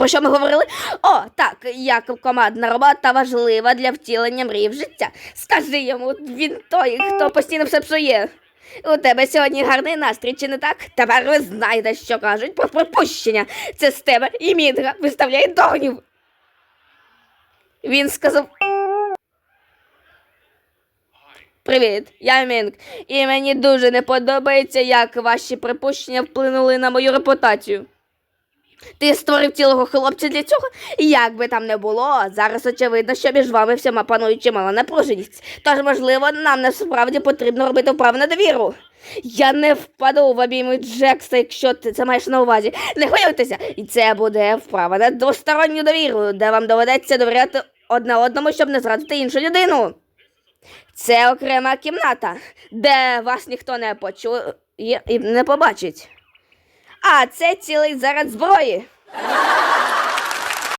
Про що ми говорили? О, так, як командна робота важлива для втілення мрії в життя. Скажи йому, він той, хто постійно все псує. У тебе сьогодні гарний настрій, чи не так? Тепер ви знаєте, що кажуть про припущення. Це з тебе і Мідра виставляє догнів. Він сказав. Привіт, я Мінк, і мені дуже не подобається, як ваші припущення вплинули на мою репутацію. Ти створив цілого хлопця для цього? Як би там не було, зараз очевидно, що між вами всіма панує чимала напруженість. Тож, можливо, нам насправді потрібно робити вправи на довіру. Я не впаду в обійми Джекса, якщо ти це маєш на увазі. Не хвилюйтеся, і це буде вправа на двосторонню довіру, де вам доведеться довіряти одне одному, щоб не зрадити іншу людину. Це окрема кімната, де вас ніхто не почує і не побачить. А це цілий заряд зброї.